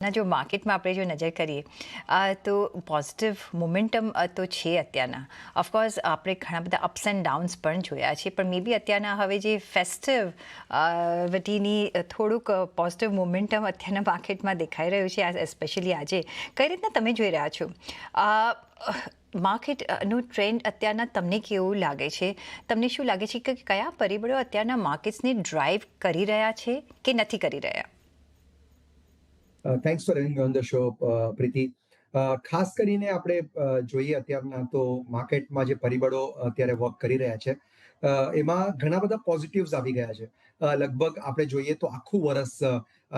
ના, જો માર્કેટમાં આપણે જો નજર કરીએ તો પોઝિટિવ મોમેન્ટમ તો છે અત્યારના. ઓફકોર્સ આપણે ઘણા બધા અપ્સ એન્ડ ડાઉન્સ પણ જોયા છે, પણ મે બી અત્યારના હવે જે ફેસ્ટિવ વટીની થોડુંક પોઝિટિવ મોમેન્ટમ અત્યારના માર્કેટમાં દેખાઈ રહ્યું છે એસ્પેશિયલી આજે. કઈ રીતના તમે જોઈ રહ્યા છો? માર્કેટનું ટ્રેન્ડ અત્યારના તમને કેવું લાગે છે? તમને શું લાગે છે કે કયા પરિબળો અત્યારના માર્કેટ્સને ડ્રાઈવ કરી રહ્યા છે કે નથી કરી રહ્યા? Thanks for having on the show Priti ખાસ કરીને આપણે જોઈએ અત્યારના તો માર્કેટમાં જે પરિબળો અત્યારે વર્ક કરી રહ્યા છે એમાં ઘણા બધા પોઝિટિવ્સ આવી ગયા છે. લગભગ આપણે જોઈએ તો આખું વર્ષ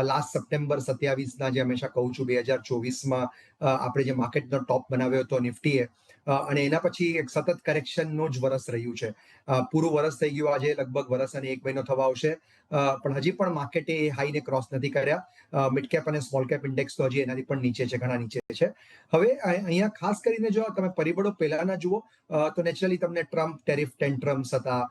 લાસ્ટ સપ્ટેમ્બર સત્યાવીસના જે હંમેશા કહું છું, બે હજાર ચોવીસમાં આપણે જે માર્કેટનો ટોપ બનાવ્યો હતો નિફ્ટીએ અને એના પછી એક સતત કરેક્શનનું જ વરસ રહ્યું છે. પૂરું વરસ થઈ ગયું આજે, લગભગ વરસ અને એક મહિનો થવા આવશે. પણ હજી પણ માર્કેટે એ હાઈને ક્રોસ નથી કર્યા. મિડ કેપ અને સ્મોલ કેપ ઇન્ડેક્સ તો હજી એનાથી પણ નીચે છે, ઘણા નીચે છે. હવે અહીંયા ખાસ કરીને જો તમે પરિબળો પહેલાના જુઓ તો નેચરલી તમને ટ્રમ્પ ટેરિફ ટેન્ટ્રમ્સ હતા.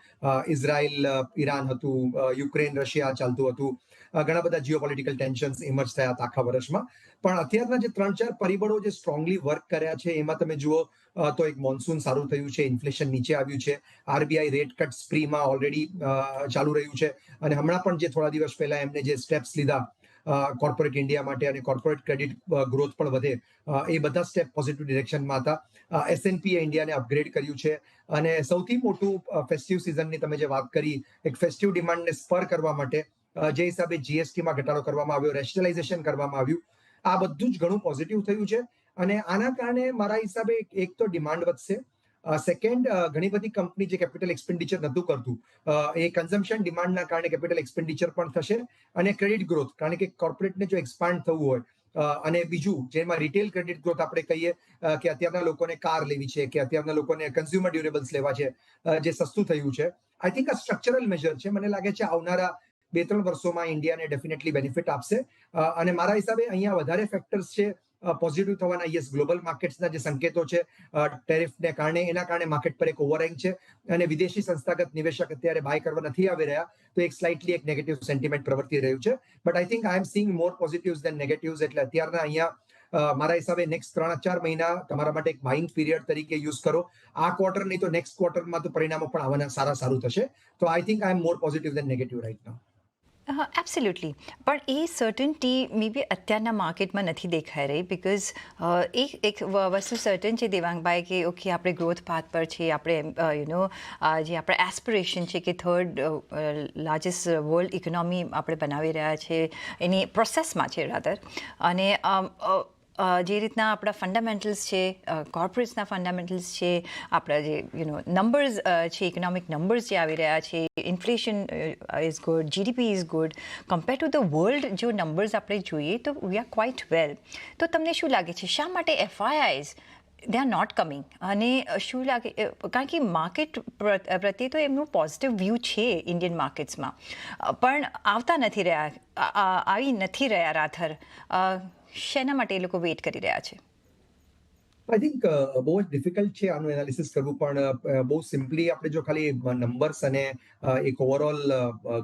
ઇઝરાયલ ઈરાન હતું. યુક્રેન રશિયા ચાલતું હતું. ઘણા બધા જીઓપોલિટિકલ ટેન્શન્સ ઇમર્જ થયા હતા આખા વર્ષમાં. પણ અત્યારના જે ત્રણ ચાર પરિબળો જે સ્ટ્રોંગલી વર્ક કર્યા છે, એમાં તમે જુઓ તો એક મોન્સૂન સારું થયું છે ઇન્ફ્લેશન નીચે આવ્યું છે આરબીઆઈ રેટ કટ સ્પ્રીમાં ઓલરેડી ચાલુ રહ્યું છે, અને હમણાં પણ જે થોડા દિવસ પહેલા એમને જે સ્ટેપ્સ લીધા કોર્પોરેટ ઇન્ડિયા માટે અને કોર્પોરેટ ક્રેડિટ ગ્રોથ પણ વધે એ બધા સ્ટેપ પોઝિટિવ ડિરેક્શનમાં હતા. એસએનપી ઇન્ડિયાને અપગ્રેડ કર્યું છે, અને સૌથી મોટું ફેસ્ટિવ સિઝનની તમે જે વાત કરી, એક ફેસ્ટિવ ડિમાન્ડને સ્પર કરવા માટે જે હિસાબે જીએસટીમાં ઘટાડો કરવામાં આવ્યો રેશનલાઇઝેશન કરવામાં આવ્યું આ બધું જ ઘણું પોઝિટિવ થયું છે. અને આના કારણે મારા હિસાબે એક- તો ડિમાન્ડ વધશે. સેકન્ડ ઘણી બધી કંપની જે કેપિટલ એક્સપેન્ડિચર નહોતું કરતું એ કન્ઝમ્પશન ડિમાન્ડના કારણે કેપિટલ એક્સપેન્ડિચર પણ થશે અને ક્રેડિટ ગ્રોથ કારણ કે કોર્પોરેટને જો એક્સપાન્ડ થવું હોય અને બીજું જેમાં રિટેલ ક્રેડિટ ગ્રોથ આપણે કહીએ કે અત્યારના લોકોને કાર લેવી છે, કે અત્યારના લોકોને કન્ઝ્યુમર ડ્યુરેબલ્સ લેવા છે જે સસ્તું થયું છે. આઈ થિંક આ સ્ટ્રક્ચરલ મેજર છે. મને લાગે છે આવનારા બે ત્રણ વર્ષોમાં ઇન્ડિયાને ડેફિનેટલી બેનિફિટ આપશે. અને મારા હિસાબે અહીંયા વધારે ફેક્ટર્સ છે પોઝિટિવ થવાના યસ ગ્લોબલ માર્કેટ્સના જે સંકેતો છે ટેરિફને કારણે, એના કારણે માર્કેટ પર એક ઓવરહેંગ છે. અને વિદેશી સંસ્થાગત નિવેશક અત્યારે બાય કરવા નથી આવી રહ્યા, તો એક સ્લાઇટલી એક નેગેટિવ સેન્ટિમેન્ટ પ્રવર્તી રહ્યું છે. But I think I am seeing more positives than negatives એટલે અત્યારના અહીંયા મારા હિસાબે નેક્સ્ટ ત્રણ ચાર મહિના તમારા માટે એક બાઇંગ પીરિયડ તરીકે યુઝ કરો. આ ક્વાર્ટર નહીં તો નેક્સ્ટ ક્વાર્ટરમાં તો પરિણામો પણ આવવાના સારા સારું થશે. તો I think I am more positive than negative right now absolutely પણ એ સર્ટન્ટી મે બી અત્યારના માર્કેટમાં નથી દેખાઈ રહી બિકોઝ એક એક વ- વસ્તુ સર્ટન છે દેવાંગભાઈ કે ઓકે આપણે ગ્રોથ પાથ પર છે, આપણે યુ નો જે આપણે એસ્પિરેશન છે કે થર્ડ લાર્જેસ્ટ વર્લ્ડ ઇકોનોમી આપણે બનાવી રહ્યા છે, એની પ્રોસેસમાં છે રાધર અને જે રીતના આપણા ફંડામેન્ટલ્સ છે કોર્પોરેટ્સના ફંડામેન્ટલ્સ છે, આપણા જે યુ નો નંબર્સ છે ઇકોનોમિક નંબર્સ જે આવી રહ્યા છે inflation is good GDP is good compare to the world જો નંબર્સ આપણે જોઈએ તો વી આર ક્વાઇટ વેલ તો તમને શું લાગે છે, શા માટે FIIs they are not coming અને શું લાગે કારણ કે માર્કેટ પ્રત્યે તો એમનું પોઝિટિવ વ્યૂ છે ઇન્ડિયન માર્કેટ્સમાં પણ આવતા નથી રહ્યા આવી નથી રહ્યા રાથર શેના માટે લોકો વેઇટ કરી રહ્યા છે? આઈ થિંક બહુ જ ડિફિકલ્ટ છે આનું એનાલિસિસ કરવું, પણ બહુ સિમ્પલી આપણે જો ખાલી નંબર્સ અને એક ઓવરઓલ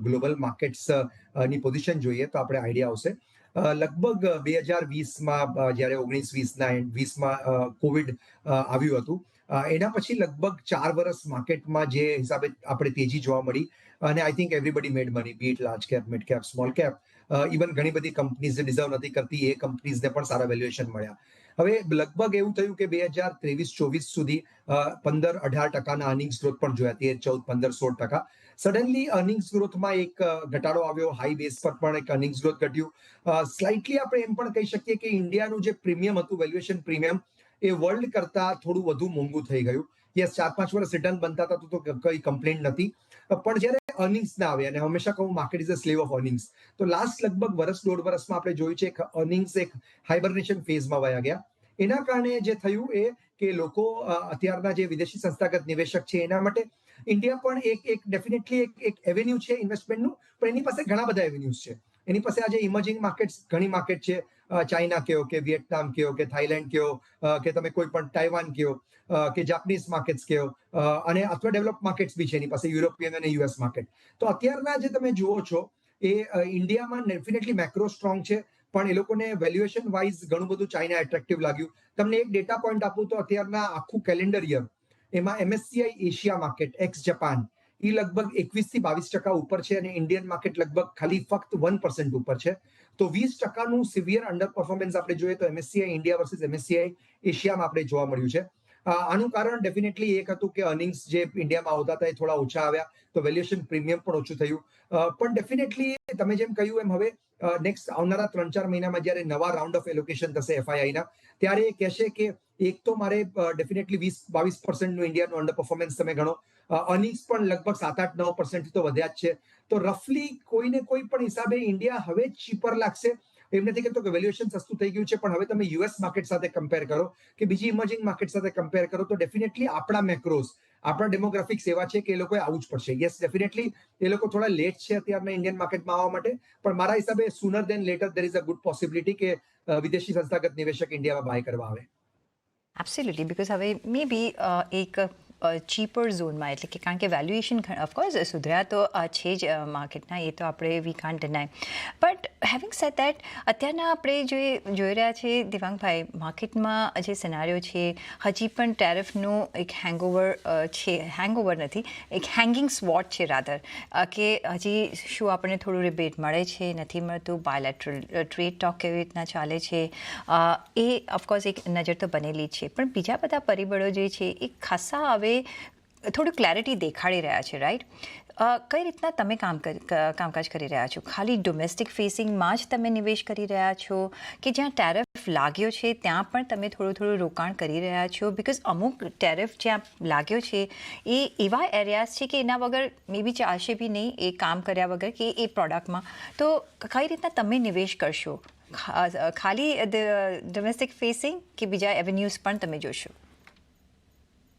ગ્લોબલ માર્કેટ્સની પોઝિશન જોઈએ તો આપણે આઈડિયા આવશે. લગભગ બે હજાર વીસમાં જ્યારે ઓગણીસ વીસના વીસમાં કોવિડ આવ્યું હતું એના પછી લગભગ ચાર વર્ષ માર્કેટમાં જે હિસાબે આપણે તેજી જોવા મળી, અને I think everybody made money be it large cap mid cap small cap even ઘણી બધી કંપનીઝ ડિઝર્વ નથી કરતી, એ કંપનીઝને પણ સારા વેલ્યુએશન મળ્યા. હવે લગભગ એવું થયું કે બે હજાર ત્રેવીસ, ચોવીસ સુધી પંદર, અઢાર ટકાના અર્નિંગ્સ ગ્રોથ પણ જોયા. તેર, ચૌદ, પંદર, સોળ ટકા. સડનલી અર્નિંગ્સ ગ્રોથમાં એક ઘટાડો આવ્યો. હાઈ બેઝ પર પણ એક અર્નિંગ્સ ગ્રોથ ઘટ્યું. સ્લાઇટલી આપણે એમ પણ કહી શકીએ કે ઇન્ડિયાનું જે પ્રીમિયમ હતું વેલ્યુએશન પ્રીમિયમ એ વર્લ્ડ કરતા થોડું વધુ મોંઘું થઈ ગયું. યસ ચાર પાંચ વર્ષ રિટર્ન બનતા હતા તો કઈ કમ્પ્લેન નથી. પણ જ્યારે અર્નિંગ્સ ના આવે, અને હંમેશા કહું market is a slave of earnings તો લાસ્ટ લગભગ વર્ષ દોઢ વર્ષમાં આપણે જોયું છે કે અર્નિંગ્સ એક હાઇબરનેશન ફેઝમાં વયા ગયા. એના કારણે જે થયું એ કે લોકો અત્યારના જે વિદેશી સંસ્થાગત નિવેશક છે, એના માટે ઇન્ડિયા પણ એક એક ડેફિનેટલી એક એક એવેન્યુ છે ઇન્વેસ્ટમેન્ટનું પણ એની પાસે ઘણા બધા એવેન્યુઝ છે. એની પાસે આજે ઇમર્જિંગ માર્કેટ્સ ઘણી માર્કેટ છે. ચાઇના કયો કે વિયેટનામ કયો કે થાઈલેન્ડ કયો કે તમે કોઈ પણ તાઇવાન કયો કે જાપાનીઝ માર્કેટ્સ કહો અને અથવા ડેવલપ માર્કેટ્સ બી છે એની પાસે, યુરોપિયન અને યુએસ માર્કેટ. તો અત્યારના જે તમે જુઓ છો, એ ઇન્ડિયામાં ડેફિનેટલી મેક્રો સ્ટ્રોંગ છે, પણ એ લોકોને વેલ્યુએશન વાઇઝ ઘણું બધું ચાઇના એટ્રેક્ટિવ લાગ્યું. તમને એક ડેટા પોઈન્ટ આપું તો અત્યારના આખું કેલેન્ડર યર એમાં MSCI Asia market ex Japan એ લગભગ એકવીસથી બાવીસ ટકા ઉપર છે અને ઇન્ડિયન માર્કેટ લગભગ ખાલી ફક્ત વન પર્સન્ટ ઉપર છે. તો વીસ ટકાનું સિવિયર અંડર પરફોર્મન્સ આપણે જોઈએ તો એમએસસીઆઈ ઇન્ડિયા વર્સિસ એમએસસીઆઈ એશિયામાં આપણે જોવા મળ્યું છે. આનું કારણ ડેફિનેટલી એક હતું કે અર્નિંગ્સ જે ઇન્ડિયામાં આવતા હતા એ થોડા ઓછા આવ્યા, તો વેલ્યુએશન પ્રીમિયમ પણ ઓછું થયું. પણ ડેફિનેટલી તમે જેમ કહ્યું એમ હવે નેક્સ્ટ આવનારા ત્રણ ચાર મહિનામાં જ્યારે નવા રાઉન્ડ ઓફ એલોકેશન થશે એફઆઈઆઈના ત્યારે એ કહેશે કે એક તો મારે ડેફિનેટલી વીસ, બાવીસ પર્સન્ટનું ઇન્ડિયાનું અંડર પરફોર્મન્સ તમે ગણો. અર્નિંગ્સ પણ લગભગ સાત આઠ નવ પર્સન્ટથી તો વધ્યા જ છે. તો રફલી કોઈને કોઈ પણ હિસાબે ઇન્ડિયા હવે ચીપર લાગશે. એમ નથી કહેતો કે વેલ્યુએશન સસ્તું થઈ ગયું છે, પણ હવે તમે યુએસ માર્કેટ સાથે કમ્પેર કરો કે બીજી ઇમર્જિંગ માર્કેટ સાથે કમ્પેર કરો તો ડેફિનેટલી આપણા મેક્રોસ આપણા ડેમોગ્રાફિક્સ એવા છે કે એ લોકોએ આવવું જ પડશે. યસ ડેફિનેટલી એ લોકો થોડા લેટ છે અત્યારના ઇન્ડિયન માર્કેટમાં આવવા માટે, પણ મારા હિસાબે sooner than later there is a good possibility કે વિદેશી સંસ્થાગત નિવેશક ઇન્ડિયામાં બાય કરવા આવે. એબ્સોલ્યુટલી બિકોઝ હવે મે બી એક ચીપર ઝોનમાં એટલે કે કારણ કે વેલ્યુએશન ઓફકોર્સ સુધર્યા તો છે જ માર્કેટના એ તો આપણે we can't deny but having said that અત્યારના આપણે જે જોઈ રહ્યા છીએ દિવાંગભાઈ માર્કેટમાં જે સિનારીઓ છે, હજી પણ ટેરિફનું એક હેંગઓવર છે હેંગઓવર નથી, એક હેંગિંગ સ્વોટ છે રાધર કે હજી શું આપણને થોડું રિબેટ મળે છે, નથી મળતું બાયલેટરલ ટ્રેડ ટોક કેવી રીતના ચાલે છે એ ઓફકોર્સ એક નજર તો બનેલી જ છે. પણ બીજા બધા પરિબળો જે છે, એ ખાસા હવે થોડું ક્લેરિટી દેખાડી રહ્યા છે રાઈટ કઈ રીતના તમે કામ કામકાજ કરી રહ્યા છો? ખાલી ડોમેસ્ટિક ફેસિંગમાં જ તમે નિવેશ કરી રહ્યા છો? કે જ્યાં ટેરિફ લાગ્યો છે, ત્યાં પણ તમે થોડું થોડું રોકાણ કરી રહ્યા છો? બિકોઝ અમુક ટેરિફ જ્યાં લાગ્યો છે, એ એવા એરિયાઝ છે કે એના વગર મે બી ચાલશે બી નહીં, એ કામ કર્યા વગર કે એ પ્રોડક્ટમાં તો કઈ રીતના તમે નિવેશ કરશો? ખાલી ડોમેસ્ટિક ફેસિંગ કે બીજા એવેન્યુઝ પણ તમે જોશો?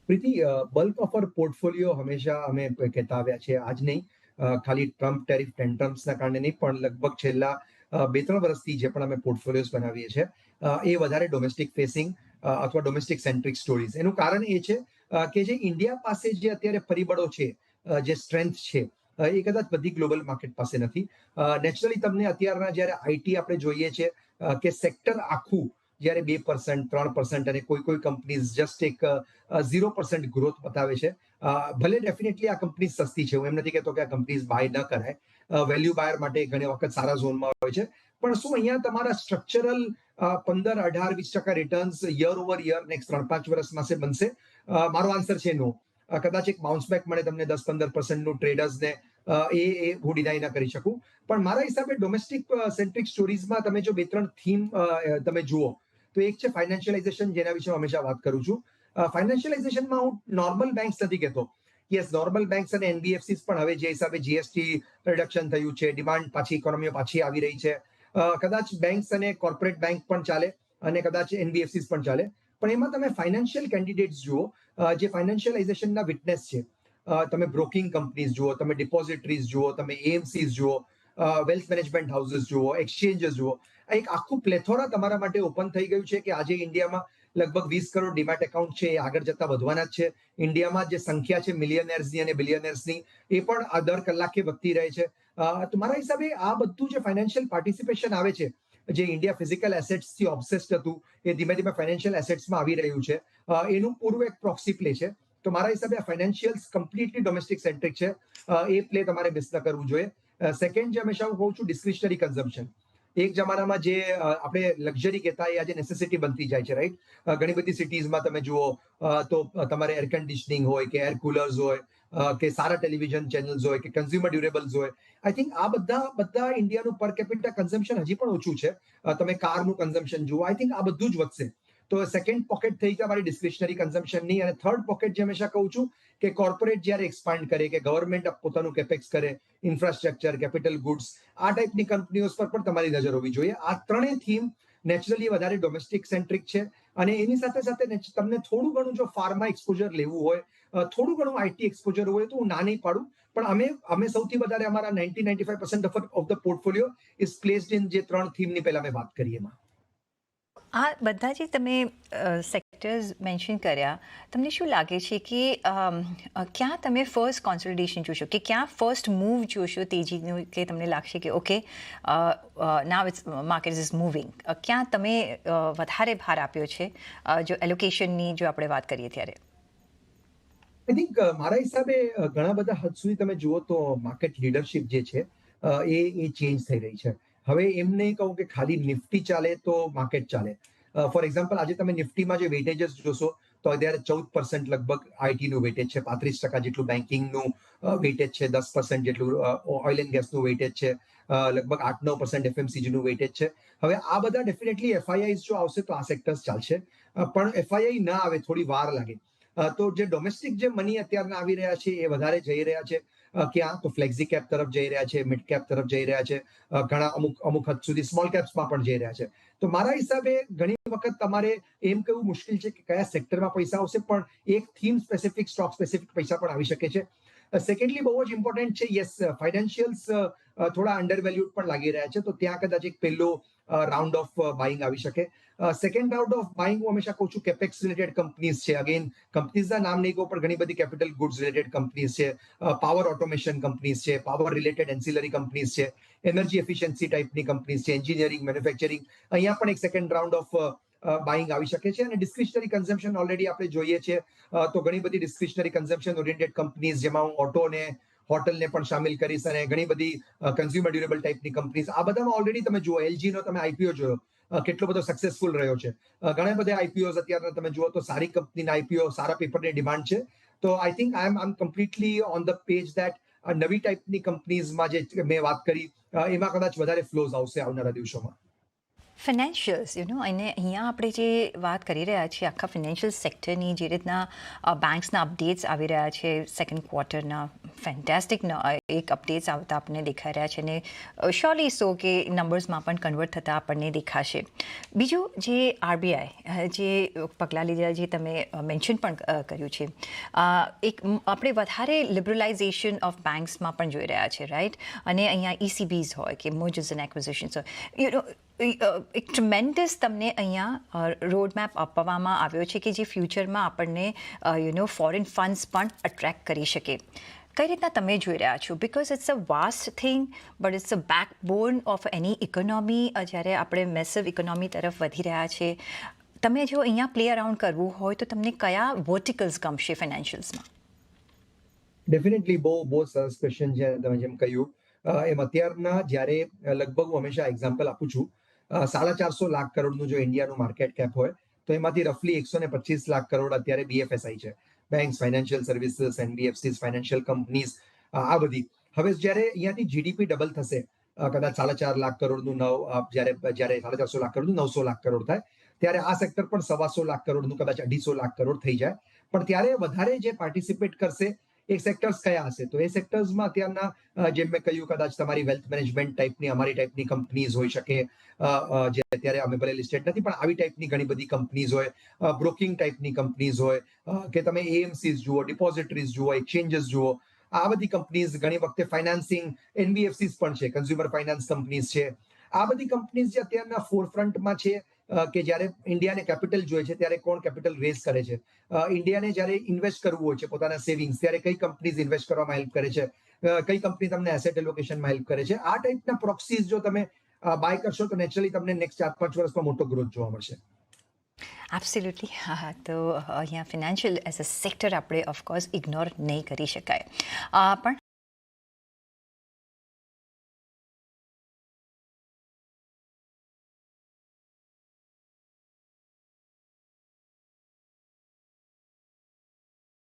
પ્રીતિ બલ્ક ઓફ અર પોર્ટફોલિયો હંમેશા અમે કહેતા આવ્યા છે આજ નહીં. ખાલી ટ્રમ્પ ટેરિફ ટેન્ટ્રમ્સના કારણે નહીં, પણ લગભગ છેલ્લા બે ત્રણ વર્ષથી જે પણ અમે પોર્ટફોલિયોઝ બનાવીએ છીએ એ વધારે ડોમેસ્ટિક ફેસિંગ અથવા ડોમેસ્ટિક સેન્ટ્રિક સ્ટોરીઝ એનું કારણ એ છે કે જે ઇન્ડિયા પાસે જે અત્યારે પરિબળો છે જે સ્ટ્રેન્થ છે એ કદાચ બધી ગ્લોબલ માર્કેટ પાસે નથી. નેચરલી તમને અત્યારના જ્યારે આઈટી આપણે જોઈએ છે કે સેક્ટર આખું જ્યારે બે પર્સન્ટ ત્રણ પર્સન્ટ અને કોઈ કોઈ કંપનીઝ જસ્ટ એક ઝીરો પર્સન્ટ ગ્રોથ બતાવે છે. ભલે ડેફિનેટલી આ કંપની સસ્તી છે. હું એમ નથી કહેતો કે આ કંપનીઝ બાય ન કરાય. વેલ્યુ બાયર માટે ઘણી વખત સારા ઝોનમાં હોય છે. પણ શું અહીંયા તમારા સ્ટ્રક્ચરલ પંદર, અઢાર, વીસ ટકા returns year over year next ત્રણ, પાંચ વર્ષમાં છે બનશે? મારો આન્સર છે નો કદાચ એક બાઉન્સ બેક મળે તમને દસ, પંદર પર્સન્ટનું ટ્રેડર્સને એ એ, હું ડિનાય ના કરી શકું. પણ મારા હિસાબે ડોમેસ્ટિક સેન્ટ્રિક સ્ટોરીઝમાં તમે જો બે, ત્રણ થીમ તમે જુઓ તો એક છે ફાઇનાન્શિયલાઇઝેશન જેના વિશે હંમેશા વાત કરું છું. ફાઇનાન્શિયલાઇઝેશનમાં હું નોર્મલ બેંક્સ નથી કહેતો. યસ નોર્મલ બેંક્સ અને એનબીએફસીસ પણ હવે જે હિસાબે જીએસટી રિડક્શન થયું છે ડિમાન્ડ પાછી ઇકોનોમીઓ પાછી આવી રહી છે. કદાચ બેંક્સ અને કોર્પોરેટ બેંક પણ ચાલે અને કદાચ એનબીએફસીસ પણ ચાલે. પણ એમાં તમે ફાઇનાન્શિયલ કેન્ડિડેટ્સ જુઓ જે ફાઇનાન્શિયલાઇઝેશનના વિટનેસ છે. તમે બ્રોકિંગ કંપનીઝ જુઓ, તમે ડિપોઝિટરીઝ જુઓ, તમે એએમસીઝ જુઓ વેલ્થ મેનેજમેન્ટ હાઉસીસ જુઓ એક્સચેન્જીસ જુઓ એક આખું પ્લેથોરા તમારા માટે ઓપન થઈ ગયું છે કે આજે ઇન્ડિયામાં લગભગ વીસ કરોડ ડિમેટ એકાઉન્ટ છે એ આગળ જતા વધવાના જ છે. ઇન્ડિયામાં જે સંખ્યા છે મિલિયનર્સની અને બિલિયનર્સની એ પણ દર કલાકે વધતી રહે છે. અ, તો હિસાબે આ બધું જે ફાઇનાન્શિયલ પાર્ટિસિપેશન આવે છે જે ઇન્ડિયા ફિઝિકલ એસેટ્સથી ઓબ્સેસ્ડ હતું એ ધીમે ધીમે ફાઇનાન્શિયલ એસેટ્સમાં આવી રહ્યું છે. એનું પૂરું એક પ્રોક્સી પ્લે છે. તો મારા હિસાબે આ ફાઇનાન્શિયલ્સ કમ્પ્લીટલી ડોમેસ્ટિક સેન્ટ્રિક છે. એ પ્લે તમારે મિસ ન કરવું જોઈએ. સેકન્ડ જે હંમેશા હું કહું છું ડિસ્ક્રિશનરી કન્ઝમ્પશન એક જમાનામાં જે આપણે લક્ઝરી કહેતા એ આજે નેસેસિટી બનતી જાય છે રાઈટ ઘણી બધી સિટીઝમાં તમે જુઓ તો તમારે એર કન્ડિશનિંગ હોય કે એર કુલર્સ હોય કે સારા ટેલિવિઝન ચેનલ્સ હોય કે કન્ઝ્યુમર ડ્યુરેબલ્સ હોય. આઈ થિંક આ બધા બધા ઇન્ડિયાનું પર કેપિટા કન્ઝમ્પશન હજી પણ ઓછું છે. તમે કારનું કન્ઝમ્પશન જુઓ આઈ થિંક આ બધું જ વધશે. તો સેકન્ડ પોકેટ થઈ ગયા મારી ડિસ્ક્રિશનરી કન્ઝમ્પશનની અને થર્ડ પોકેટ જે હંમેશા કહું છું કે કોર્પોરેટ જ્યારે એક્સપાન્ડ કરે કે ગવર્મેન્ટ પોતાનું કેપેક્સ કરે ઇન્ફ્રાસ્ટ્રક્ચર કેપિટલ ગુડ્સ આ ટાઈપની કંપનીઓ પર પણ તમારી નજર હોવી જોઈએ. આ ત્રણેય થીમ નેચરલી વધારે ડોમેસ્ટિક સેન્ટ્રિક છે અને એની સાથે સાથે તમને થોડું ઘણું જો ફાર્મા એક્સપોઝર લેવું હોય થોડું ઘણું આઈટી એક્સપોઝર હોય તો હું ના નહીં પાડું, પણ અમે અમે સૌથી વધારે અમારા ninety ninety five percent of the portfolio is placed in જે ત્રણ થીમની પહેલા મેં વાત કરી એમાં. આ બધા જે તમે સેક્ટર્સ મેન્શન કર્યા, તમને શું લાગે છે કે ક્યાં તમે ફર્સ્ટ કોન્સોલિડેશન જોશો? કે ક્યાં ફર્સ્ટ મૂવ જોશો તેજીનું કે તમને લાગશે કે okay now it's market is moving ક્યાં તમે વધારે ભાર આપ્યો છે? જો એલોકેશનની જો આપણે વાત કરીએ ત્યારે. આઈ થિંક મારા હિસાબે ઘણા બધા હદ સુધી તમે જુઓ તો માર્કેટ લીડરશિપ જે છે એ એ ચેન્જ થઈ રહી છે. હવે એમ નહીં કહું કે ખાલી નિફ્ટી ચાલે તો માર્કેટ ચાલે. ફોર એક્ઝામ્પલ આજે તમે નિફ્ટીમાં જે વેટેજીસ જોશો, તો અત્યારે ચૌદ પર્સન્ટ લગભગ આઈટીનું વેટેજ છે. પાંત્રીસ ટકા જેટલું બેન્કિંગનું વેટેજ છે. દસ પર્સન્ટ જેટલું ઓઇલ એન્ડ ગેસનું વેટેજ છે. લગભગ આઠ નવ પર્સન્ટ એફએમસીજીનું વેટેજ છે. હવે આ બધા ડેફિનેટલી એફઆઈઆઈ જો આવશે તો આ સેક્ટર્સ ચાલશે. પણ એફઆઈઆઈ ના આવે, થોડી વાર લાગે. તો જે ડોમેસ્ટિક જે મની અત્યારના આવી રહ્યા છે એ વધારે જઈ રહ્યા છે. ક્યાં? તો ફ્લેક્ઝી કેપ તરફ જઈ રહ્યા છે મિડ કેપ તરફ જઈ રહ્યા છે. ઘણા અમુક અમુક હદ સુધી સ્મોલ કેપ્સમાં પણ જઈ રહ્યા છે. તો મારા હિસાબે ઘણી વખત તમારે એમ કહેવું મુશ્કેલ છે કે કયા સેક્ટરમાં પૈસા આવશે, પણ એક થીમ સ્પેસિફિક સ્ટોક સ્પેસિફિક પૈસા પણ આવી શકે છે. સેકન્ડલી બહુ જ ઇમ્પોર્ટન્ટ છે યસ ફાઇનાન્શિયલ્સ થોડા અંડર વેલ્યુડ પણ લાગી રહ્યા છે તો ત્યાં કદાચ એક પહેલો રાઉન્ડ ઓફ બાઇંગ આવી શકે સેકન્ડ રાઉન્ડ ઓફ બાઇંગ હું હંમેશા કહું છું કેપેક્સ રિલેટેડ કંપનીઝ છે અગેન કંપનીઝના નામ નહીં કહું પણ ઘણી બધી કેપિટલ ગુડ્સ રિલેટેડ કંપનીઝ છે પાવર ઓટોમેશન કંપનીઝ છે પાવર રિલેટેડ એન્સિલરી કંપનીઝ છે એનર્જી એફિશિયન્સી ટાઈપની કંપનીઝ છે એન્જિનિયરિંગ મેન્યુફેક્ચરિંગ અહીંયા પણ એક સેકન્ડ રાઉન્ડ ઓફ બાઇંગ આવી શકે છે અને ડિસ્ક્રિશનરી કન્ઝમ્પશન ઓલરેડી આપણે જોઈએ છે. તો ઘણી બધી ડિસ્ક્રિશનરી કન્ઝમ્પશન ઓરિએન્ટેડ કંપનીઝ જેમાં હું ઓટોને હોટલને પણ સામેલ કરીશ અને ઘણી બધી કન્ઝ્યુમર ડ્યુરેબલ ટાઈપની કંપનીઝ આ બધામાં ઓલરેડી તમે જુઓ એલજી નો તમે આઈપીઓ જોયો કેટલો બધો સક્સેસફુલ રહ્યો છે. ઘણા બધા આઈપીઓ અત્યારે તમે જુઓ તો સારી કંપનીના આઈપીઓ સારા પેપરની ડિમાન્ડ છે. તો I think I am I completely on the page that નવી ટાઈપની કંપનીઝમાં જે મેં વાત કરી એમાં કદાચ વધારે ફ્લોઝ આવશે આવનારા દિવસોમાં. ફિનાન્શિયલ્સ યુ નો અને અહીંયા આપણે જે વાત કરી રહ્યા છીએ, આખા ફિનાન્શિયલ સેક્ટરની જે રીતના બેંક્સના અપડેટ્સ આવી રહ્યા છે સેકન્ડ ક્વાર્ટરના ફેન્ટેસ્ટિક એક અપડેટ્સ આવતા આપણને દેખાઈ રહ્યા છે અને શ્યોરલી સો કે નંબર્સમાં પણ કન્વર્ટ થતા આપણને દેખાશે. બીજું જે આરબીઆઈ જે પગલાં લીધા જે તમે મેન્શન પણ કર્યું છે એક આપણે વધારે લિબરલાઇઝેશન ઓફ બેંક્સમાં પણ જોઈ રહ્યા છે રાઈટ અને અહીંયા ઇસીબીઝ હોય કે મર્જર્સ એન્ડ એક્વિઝિશન્સ હોય યુ નો એક ટ્રમેન્ડસ તમને અહીંયા રોડ મેપ આપવામાં આવ્યો છે કે જે ફ્યુચરમાં આપણને યુ નો ફોરેન ફંડ્સ પણ અટ્રેક્ટ કરી શકે. કઈ રીતના તમે જોઈ રહ્યા છો? Because it's a vast thing but it's a backbone of any economy જ્યારે આપણે મેસિવ ઇકોનોમી તરફ વધી રહ્યા છે. તમે જો અહીંયા પ્લે અરાઉન્ડ કરવું હોય તો તમને કયા વર્ટિકલ્સ ગમશે ફાઇનાન્શિયલ્સમાં ડેફિનેટલી બહુ બહુ સરસ ક્વેશ્ચન છે તમે જેમ કહ્યું. એમ અત્યારના જ્યારે લગભગ હું હંમેશા એક્ઝામ્પલ આપું છું. સાડા ચારસો લાખ કરોડનું જો ઇન્ડિયાનું માર્કેટ કેપ હોય, તો એમાંથી રફલી એકસો ને પચીસ લાખ કરોડ અત્યારે બીએફએસઆઈ છે. Banks financial services NBFCs financial companies આ બધી. હવે જ્યારે અહીંયાથી જીડીપી ડબલ થશે કદાચ સાડા ચાર લાખ કરોડનું નવ જ્યારે જ્યારે સાડા ચારસો લાખ કરોડનું નવસો લાખ કરોડ થાય, ત્યારે આ સેક્ટર પણ સવાસો લાખ કરોડનું, કદાચ અઢીસો લાખ કરોડ થઈ જાય. પણ ત્યારે વધારે જે પાર્ટિસિપેટ કરશે એ સેક્ટર્સ કયા હશે? તો એ સેક્ટર્સમાં અત્યારના જેમ મેં કહ્યું કદાચ તમારી વેલ્થ મેનેજમેન્ટ ટાઈપની અમારી ટાઈપની કંપનીઝ હોઈ શકે જે અત્યારે અમે ભલે લિસ્ટેડ નથી, પણ આવી ટાઈપની ઘણી બધી કંપનીઝ હોય બ્રોકિંગ ટાઈપની કંપનીઝ હોય કે તમે એએમસીઝ જુઓ ડિપોઝિટરીઝ જુઓ એક્સચેન્જીસ જુઓ, આ બધી કંપનીઝ ઘણી વખતે ફાઇનાન્સિંગ એનબીએફસીઝ પણ છે કન્ઝ્યુમર ફાઇનાન્સ કંપનીઝ છે. આ બધી કંપનીઝ જે અત્યારના ફોરફ્રન્ટમાં છે કે જ્યારે ઇન્ડિયાને કેપિટલ જોઈએ છે, ત્યારે કોણ કેપિટલ રેઝ કરે છે? ઇન્ડિયાને જ્યારે ઇન્વેસ્ટ કરવું હોય છે, પોતાના સેવિંગ્સ, ત્યારે કઈ કંપનીઝ ઇન્વેસ્ટ કરવામાં હેલ્પ કરે છે? કઈ કંપની તમને એસેટ એલોકેશનમાં હેલ્પ કરે છે? આ ટાઈપના પ્રોક્સીઝ જો તમે બાય કરશો, તો નેચરલી તમને નેક્સ્ટ ચાર પાંચ વર્ષમાં મોટો ગ્રોથ જોવા મળશે. એબ્સોલ્યુટલી હા તો અહીંયા ફિનાન્શિયલ એઝ અ સેક્ટર આપણે ઓફકોર્સ ઇગ્નોર નહીં કરી શકાય. પણ